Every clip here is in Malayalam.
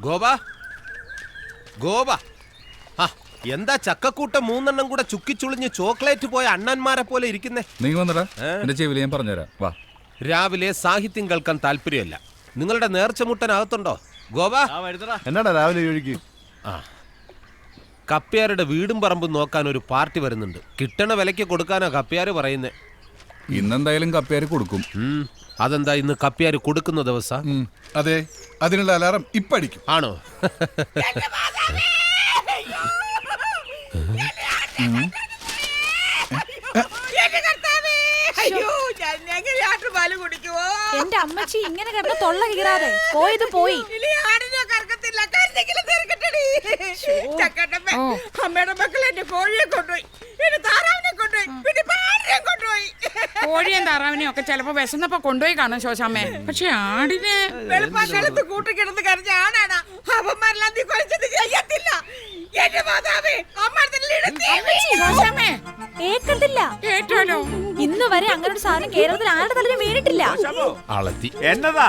ഗോപ? ഗോപ? ആ എന്താ ചക്കക്കൂട്ടം മൂന്നെണ്ണം കൂടെ ചുക്കിച്ചുളിഞ്ഞ് ചോക്ലേറ്റ് പോയ അണ്ണന്മാരെ പോലെ ഇരിക്കുന്നേ? നീ വന്നടാ? എന്റെ ചെവിയിൽ ഞാൻ പറഞ്ഞുതരാം. വാ. രാവിലെ സാഹിത്യം കേൾക്കാൻ താല്പര്യമല്ല. നിങ്ങളുടെ നേർച്ചമുട്ടനകത്തുണ്ടോ? ഗോപ? എന്നാടാ രാവിലെ ഒഴുകി ആ. കപ്പ്യാരുടെ വീടും പറമ്പും നോക്കാൻ ഒരു പാർട്ടി വരുന്നുണ്ട്. കിട്ടണ വിലയ്ക്ക് കൊടുക്കാനാ കപ്പ്യാർ പറയുന്നേ. ഇന്നെന്തായാലും കപ്പിയാർ കൊടുക്കും. അതെന്താ ഇന്ന് കപ്പിയാർ കൊടുക്കുന്ന ദിവസം? അതെ അതിനുള്ള അലാറം ഇപ്പടിക്കും. ആണോ? എന്റെ അമ്മച്ചി ഇങ്ങനെ കിടന്ന് തൊള്ള കീറാതെ. പോയത് പോയി. അമ്മയുടെ മക്കൾ എന്റെ കോഴിയെ കൊണ്ടുപോയി. എന്റെ താറാവിനെ കൊണ്ടുപോയി. പിന്നെ ഇപ്പൊ കൊണ്ടുപോയി. കോഴിയും താറാവിനെയും ഒക്കെ ചിലപ്പോ വിശന്നപ്പോ കൊണ്ടുപോയി കാണും ശോശാമ്മേ. പക്ഷെ ആടിനെ വെളുപ്പാക്കാലത്ത് കൂട്ടിക്കിടന്ന് കരഞ്ഞ ആണാണ്. അവന്മാരെല്ലാം നീ കൊലച്ചത് ചെയ്യത്തില്ല. എന്റെ മാതാവേ ശോശാമ്മേ. ഏക്കത്തില്ല കേട്ടോലോ. ഇന്ന് വരെ അങ്ങനെ ഒരു സാധനം കേരളത്തിൽ ആരുടെ തലയിൽ വീണിട്ടില്ല. അളത്തി എന്നതാ?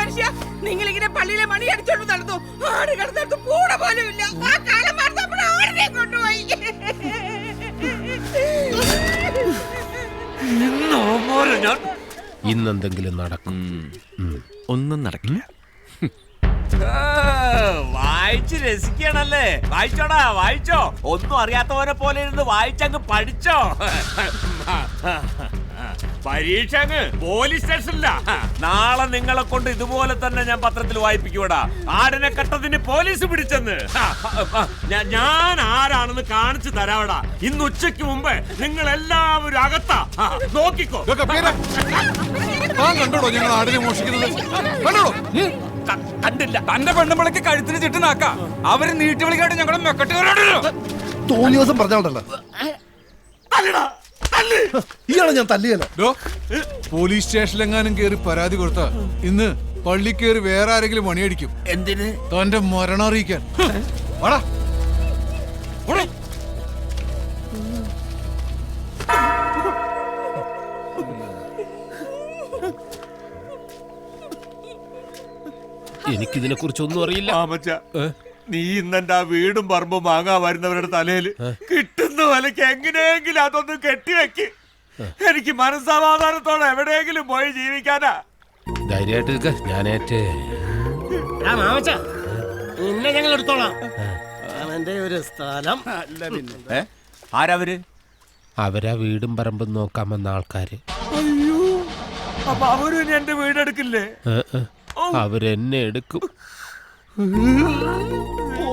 മനുഷ്യ നിങ്ങൾ ഇങ്ങനെ പള്ളിയിലെ മണി അടിച്ചോണ്ട് നടന്നു. ആട് കിടന്നിടത്ത് പൂട പോലും ഇല്ല. ഇന്നെന്തെങ്കിലും നടക്കും. ഒന്നും നടക്കില്ല. വായിച്ച് രസിക്കണല്ലേ? വായിച്ചോടാ വായിച്ചോ. ഒന്നും അറിയാത്തവരെ പോലെ ഇരുന്ന് വായിച്ചങ്ങ് പഠിച്ചോ. പരീക്ഷ അങ്ങ് പോലീസ് സ്റ്റേഷനില്ല നാളെ നിങ്ങളെ കൊണ്ട് ഇതുപോലെ തന്നെ ഞാൻ പത്രത്തിൽ വായിപ്പിക്കൂടാ ആടനെ കട്ടതിന് പോലീസ് പിടിച്ചെന്ന്. ഞാൻ ആരാണെന്ന് കാണിച്ചു തരാവടാ. ഇന്ന് ഉച്ചയ്ക്ക് മുമ്പ് നിങ്ങൾ എല്ലാവരും അകത്താ നോക്കിക്കോ. താൻ കണ്ടോടോ ഞങ്ങൾ ആടിനെ മോഷിക്കുന്നത്? കണ്ടോടോ? കണ്ടില്ല. തന്റെ പെണ്ണുമ്പളക്ക് കഴുത്തിന് ചിട്ടുനാക്ക അവർ നീട്ടി വിളിക്കാണ്ട് ഞങ്ങളെ മെക്കട്ടി തോന്നിയ ദിവസം പറഞ്ഞോണ്ടല്ലോ ഇയാളെ ഞാൻ തല്ലിയല്ലോ. ഡോ, പോലീസ് സ്റ്റേഷനിലെങ്ങാനും കേറി പരാതി കൊടുത്ത ഇന്ന് പള്ളി കയറി വേറെ ആരെങ്കിലും മണിയടിക്കും എന്തിന്? തന്റെ മരണം അറിയിക്കാൻ. വാടാ. എനിക്കിതിനെ കുറിച്ചൊന്നും അറിയില്ല. നീ ഇന്നെന്റെ ആ വീടും പറമ്പും മാങ്ങാ വരുന്നവരുടെ തലയിൽ കിട്ടുന്ന വിലക്ക് എങ്ങനെയെങ്കിലും അതൊന്ന് കെട്ടിവെക്ക്. എനിക്ക് മനസ്സമാധാനത്തോടെ എവിടെയെങ്കിലും പോയി ജീവിക്കാനാ. ധൈര്യമായിട്ട് ഞാനേറ്റ് നിന്നെ ഞങ്ങൾ എടുത്തോളാം. അവന്റെ ഒരു സ്ഥലം. ആരവര് അവരാ? വീടും പറമ്പും നോക്കാൻ വന്ന ആൾക്കാര്. അയ്യോ അപ്പൊ അവരും എന്റെ വീടെടുക്കില്ലേ. അവരെന്നെ എടുക്കും.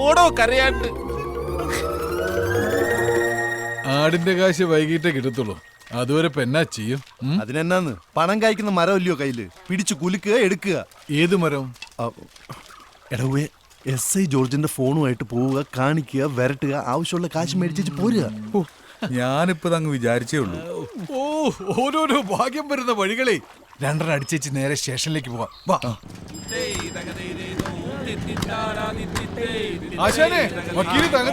ഓടോ കരയാണ്ട്. ആടിന്റെ കാശ് വൈകിട്ടേ കിട്ടത്തുള്ളൂ. അതുവരെ പെന്നാ ചെയ്യും? ഉം? അതിനെന്നാന്ന്? പണം കായ്ക്കുന്ന മരം ഇല്ലയോ കയ്യിൽ? പിടിച്ചു കുലുക്കുക എടുക്കുക. ഏത് മരം? എടവേ എസ് ഐ ജോർജിന്റെ ഫോണുമായിട്ട് പോവുക കാണിക്കുക വരട്ടുക ആവശ്യമുള്ള കാശ് മേടിച്ചു പോരുക. ഓ, ഞാനിപ്പോ അങ്ങ് വിചാരിച്ചേ ഉള്ളൂ. ഓ ഓരോരോ ഭാഗ്യം വരുന്ന വഴികളെ. രണ്ടെണ്ണം അടിച്ചേച്ച് നേരെ സ്റ്റേഷനിലേക്ക് പോവാം. വാ. ആശാനെ വക്കീൽ തകർക്കുവാണല്ലോ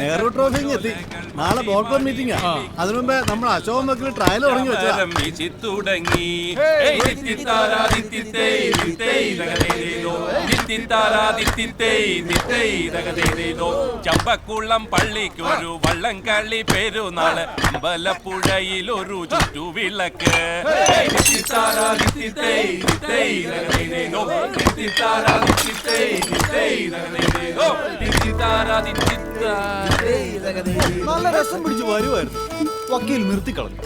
നെഹ്റു ട്രോഫി എത്തി. നാളെ ബോർഡ് മീറ്റിംഗ് അതിനു മുമ്പ് നമ്മൾ അശോക് മക്കൾ ട്രയൽ തുടങ്ങി ചമ്പക്കുളം പള്ളിക്കൊരു വള്ളംകളി പെരുന്നാൾ. അമ്പലപ്പുഴയിൽ ഒരു ചുറ്റുവിളക്ക്. നല്ല രസം പിടിച്ച് വരുമായിരുന്നു വക്കീൽ നിർത്തിക്കളഞ്ഞു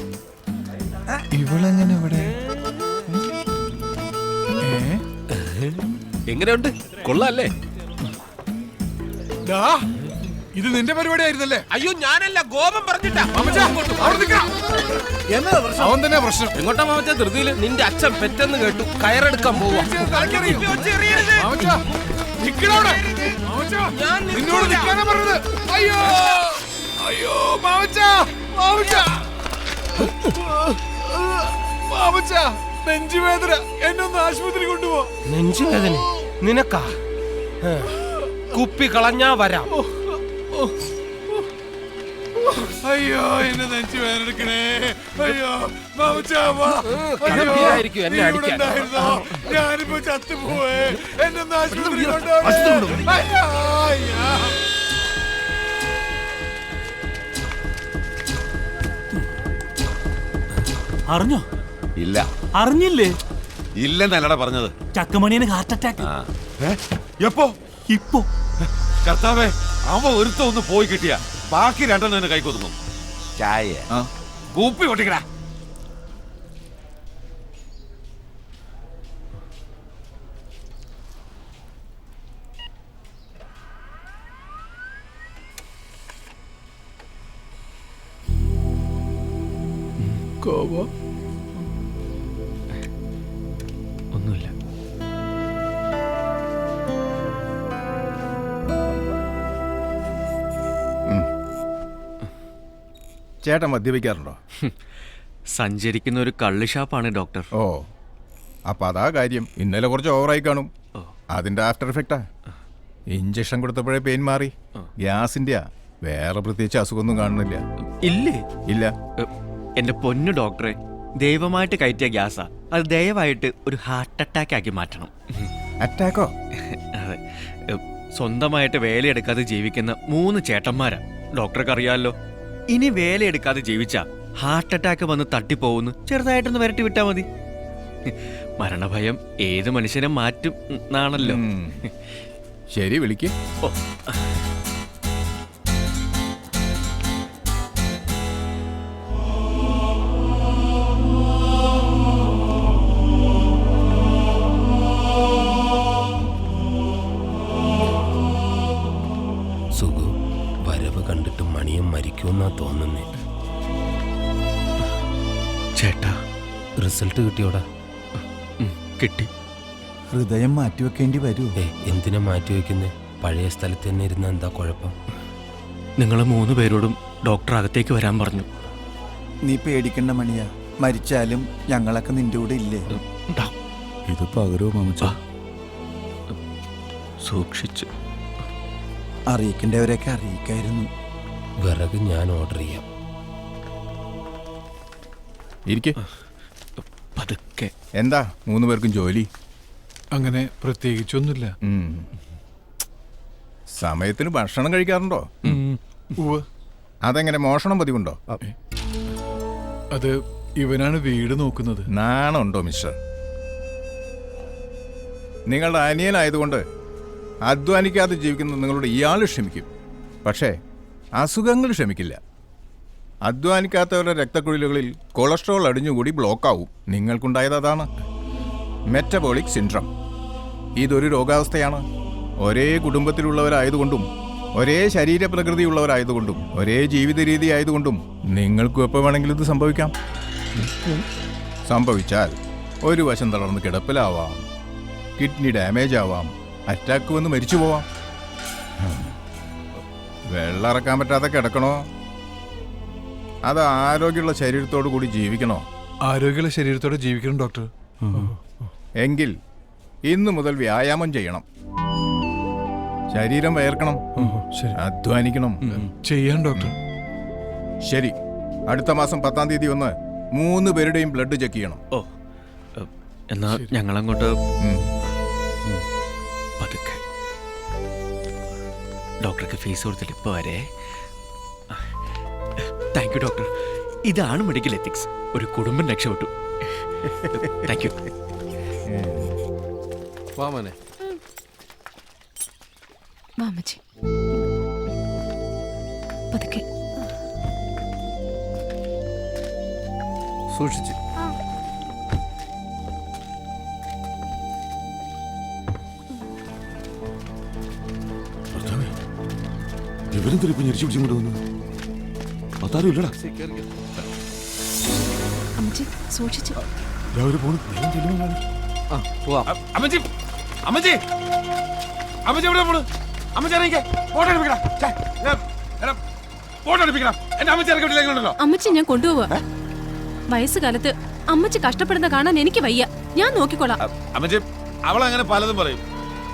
ഇവളെങ്ങനെ ഇവിടെ? എങ്ങനെയുണ്ട്? കൊള്ളാല്ലേ? ഇത് നിന്റെ പരിപാടി ആയിരുന്നല്ലേ അയ്യോ ഞാനല്ല ഗോപം പറഞ്ഞിട്ടാ. അവൻ തന്നെ പ്രശ്നം. എങ്ങോട്ടാ മാമച്ച ധൃതിയിൽ? നിന്റെ അച്ഛൻ പെറ്റെന്ന് കേട്ടു കയറെടുക്കാൻ പോവാ. മാമച്ചാ, നിന്നോട് നിൽക്കാനാ പറഞ്ഞത്. അയ്യോ. അയ്യോ മാമച്ചാ മാമച്ചാ. മാമച്ചാ നെഞ്ചുവേദന. എന്നെ ഒന്ന് ആശുപത്രി കൊണ്ടുപോ. നെഞ്ചുവേദന? നിനക്കാ? കുപ്പി കളഞ്ഞാ വരാം. അയ്യോ എന്നെ നെഞ്ചു വേദനെടുക്കണേ അയ്യോ കടുപ്പിലായിരിക്കും എന്നെ അടിക്കാൻ. ഉണ്ടായിരുന്നോ? ഞാനിപ്പോ ചത്തുപോയേ എന്നെ ഒന്ന് ആശുപത്രി കൊണ്ടുപോകണേ. അയ്യോ, അയ്യോ. അറിഞ്ഞോ? ഇല്ല. അറിഞ്ഞില്ലേ? ഇല്ലെന്നല്ലടാ പറഞ്ഞത്. ചക്കമണിയന് ഹാർട്ട് അറ്റാക്ക് എപ്പോ? ഇപ്പോ. കർത്താവേ അവ ഒരുത്ത ഒന്ന് പോയി കിട്ടിയ. ബാക്കി രണ്ടെണ്ണം കൈക്കൊതുങ്ങും. ചായ. കൂപ്പി പൊട്ടിക്കടാ. ഒന്നുമില്ല ചേട്ടൻ മദ്യപിക്കാറുണ്ടോ? സഞ്ചരിക്കുന്ന ഒരു കള്ള് ഷാപ്പാണ് ഡോക്ടർ. ഓ അപ്പൊ അതാ കാര്യം. ഇന്നലെ കുറച്ച് ഓവറായി കാണും. അതിന്റെ ആഫ്റ്റർ എഫക്റ്റാ. ഇഞ്ചക്ഷൻ കൊടുത്തപ്പോഴേ പെയിൻ മാറി. ഗ്യാസിന്റെ വേറെ പ്രത്യേകിച്ച് അസുഖമൊന്നും കാണുന്നില്ല. ഇല്ലേ? ഇല്ല. എന്റെ പൊന്നു ഡോക്ടറെ ദൈവമായിട്ട് കയറ്റിയ ഗ്യാസാ. അത് ദയവായിട്ട് ഒരു ഹാർട്ട് അറ്റാക്ക് ആക്കി മാറ്റണം. അറ്റാക്കോ? അതെ. സ്വന്തമായിട്ട് വേലയെടുക്കാതെ ജീവിക്കുന്ന മൂന്ന് ചേട്ടന്മാരാ. ഡോക്ടർക്ക് അറിയാമല്ലോ ഇനി വേലയെടുക്കാതെ ജീവിച്ച ഹാർട്ട് അറ്റാക്ക് വന്ന് തട്ടിപ്പോവുന്നു ചെറുതായിട്ടൊന്ന് വരട്ടി വിട്ടാ മതി. മരണഭയം ഏത് മനുഷ്യനെ മാറ്റും എന്നാണല്ലോ. ശരി വിളിക്ക്. സുഖു വരവ് കണ്ടിട്ട് മണിയും മരിക്കുമെന്നാ തോന്നുന്നേ. ചേട്ടാ. റിസൾട്ട് കിട്ടിയോടാ? കിട്ടി. ഹൃദയം മാറ്റിവെക്കേണ്ടി വരൂ. ഏ എന്തിനാ മാറ്റി വെക്കുന്നേ പഴയ സ്ഥലത്ത് തന്നെ ഇരുന്ന എന്താ കുഴപ്പം? നിങ്ങൾ മൂന്ന് പേരോടും ഡോക്ടർ അകത്തേക്ക് വരാൻ പറഞ്ഞു. നീ പേടിക്കണ്ട മണിയാ. മരിച്ചാലും ഞങ്ങളൊക്കെ നിന്റെ കൂടെ ഇല്ലേ? ഇത് പകരോ മാമച്ച സൂക്ഷിച്ച്. അറിയിക്കേണ്ടവരെയൊക്കെ അറിയിക്കായിരുന്നു. വിറക് ഞാൻ ഓർഡർ ചെയ്യാം. ഇരിക്കെ. പതുക്കെ. എന്താ? മൂന്ന് പേർക്കും ജോലി? അങ്ങനെ പ്രത്യേകിച്ചൊന്നുമില്ല. സമയത്തിന് ഭക്ഷണം കഴിക്കാറുണ്ടോ? അതെങ്ങനെ മോഷണം പതിവുണ്ടോ? അത് ഇവനാണ് വീട് നോക്കുന്നത്. നാണുണ്ടോ മിസ്റ്റർ? നിങ്ങളുടെ അനിയനായതുകൊണ്ട് അധ്വാനിക്കാതെ ജീവിക്കുന്ന നിങ്ങളുടെ ഇയാൾ ക്ഷമിക്കും. പക്ഷേ അസുഖങ്ങൾ ക്ഷമിക്കില്ല. അധ്വാനിക്കാത്തവരുടെ രക്തക്കുഴലുകളിൽ കൊളസ്ട്രോൾ അടിഞ്ഞുകൂടി ബ്ലോക്കാവും. നിങ്ങൾക്കുണ്ടായത് അതാണ്. Metabolic syndrome. ഇതൊരു രോഗാവസ്ഥയാണ്. ഒരേ കുടുംബത്തിലുള്ളവരായതുകൊണ്ടും ഒരേ ശരീരപ്രകൃതിയുള്ളവരായതുകൊണ്ടും ഒരേ ജീവിത രീതി ആയതുകൊണ്ടും നിങ്ങൾക്കും എപ്പോൾ വേണമെങ്കിലും ഇത് സംഭവിക്കാം? സംഭവിച്ചാൽ ഒരു വശം തളർന്ന് കിടപ്പിലാവാം. കിഡ്നി ഡാമേജ് ആവാം. അറ്റാക്ക് വന്ന് മരിച്ചു പോവാം. വെള്ളം ഇറക്കാൻ പറ്റാതെ കിടക്കണോ? അത് ആരോഗ്യമുള്ള ശരീരത്തോടു കൂടി ജീവിക്കണോ? ആരോഗ്യമുള്ള ശരീരത്തോടെ ജീവിക്കണം ഡോക്ടർ. എങ്കിൽ ഇന്നു മുതൽ വ്യായാമം ചെയ്യണം. ശരീരം വയർക്കണം ശരി. അധ്വാനിക്കണം. ചെയ്യാം ഡോക്ടർ. ശരി. അടുത്ത മാസം പത്താം തീയതി ഒന്ന് മൂന്ന് പേരുടെയും ബ്ലഡ് ചെക്ക് ചെയ്യണം. ഓ എന്നാ ഞങ്ങളങ്ങോട്ട് ഉം. ഡോക്ടർക്ക് ഫീസ് കൊടുത്തിട്ട് ഇപ്പോൾ വരെ താങ്ക് യു ഡോക്ടർ ഇതാണ് മെഡിക്കൽ എത്തിക്സ് ഒരു കുടുംബം രക്ഷപ്പെട്ടു. താങ്ക് യു വാമനെ വാമച്ചി പതുക്കെ. സൂക്ഷിച്ച്. ഞെരിച്ചു അതാരും ഇല്ലടാ. അമ്മച്ചി സൂക്ഷിച്ച്. രാവിലെ പോണു. ആ ചെല്ലുവാൻ കാണും. അമ്മച്ചി അമ്മച്ചി. അമ്മച്ചി എവിടെ പോണു? അമ്മച്ചി ഇറങ്ങിക്കേ. ഫോട്ടോ എടുപ്പിക്കടാ. ഛേ, ഞാൻ- എടാ, ഫോട്ടോ എടുപ്പിക്കണം എന്റെ അമ്മച്ചി ഇറക്കി വിട്ടില്ലെങ്കിലുണ്ടല്ലോ അമ്മച്ചി ഞാൻ കൊണ്ടുപോവാ. വയസ്സുകാലത്ത് അമ്മച്ചി കഷ്ടപ്പെടുന്ന കാണാൻ എനിക്ക് വയ്യ. ഞാൻ നോക്കിക്കോളാം. അമ്മച്ചി അവളങ്ങനെ പലതും പറയും.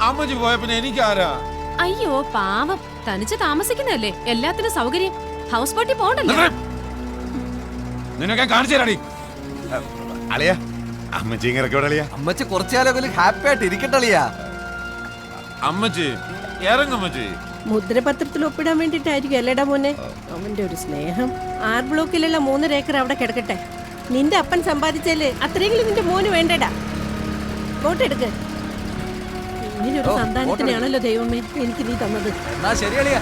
അമ്മച്ചി പോയ പിന്നെ എനിക്കാരാ? അയ്യോ പാവം. തനിച്ച് താമസിക്കുന്നതല്ലേ? എല്ലാത്തിനും സൗകര്യം. ഹൗസ് ബോട്ടിൽ പോകണ്ടല്ലോ നിനക്ക് ഞാൻ കാണിച്ചു തരാടി. അളിയ അമ്മച്ചി അളിയ. ഹാപ്പി ആയിട്ട് അമ്മച്ചി ഇറങ്ങമ്മച്ചി മുദ്രപത്രത്തിൽ ഒപ്പിടാൻ വേണ്ടിട്ടായിരിക്കും അല്ലേടാ മോനെ? അവന്റെ ഒരു സ്നേഹം. ആർ ബ്ലോക്കിലുള്ള മൂന്നര ഏക്കർ അവിടെ കിടക്കട്ടെ. നിന്റെ അപ്പൻ സമ്പാദിച്ചാൽ അത്രയെങ്കിലും നിന്റെ മോന് വേണ്ടടാ. വോട്ടെടുക്ക് ഇങ്ങനൊരു സന്താനത്തിനാണല്ലോ ദൈവമേ എനിക്ക് നീ തന്നത്. എന്നാ ശരി അളിയാ.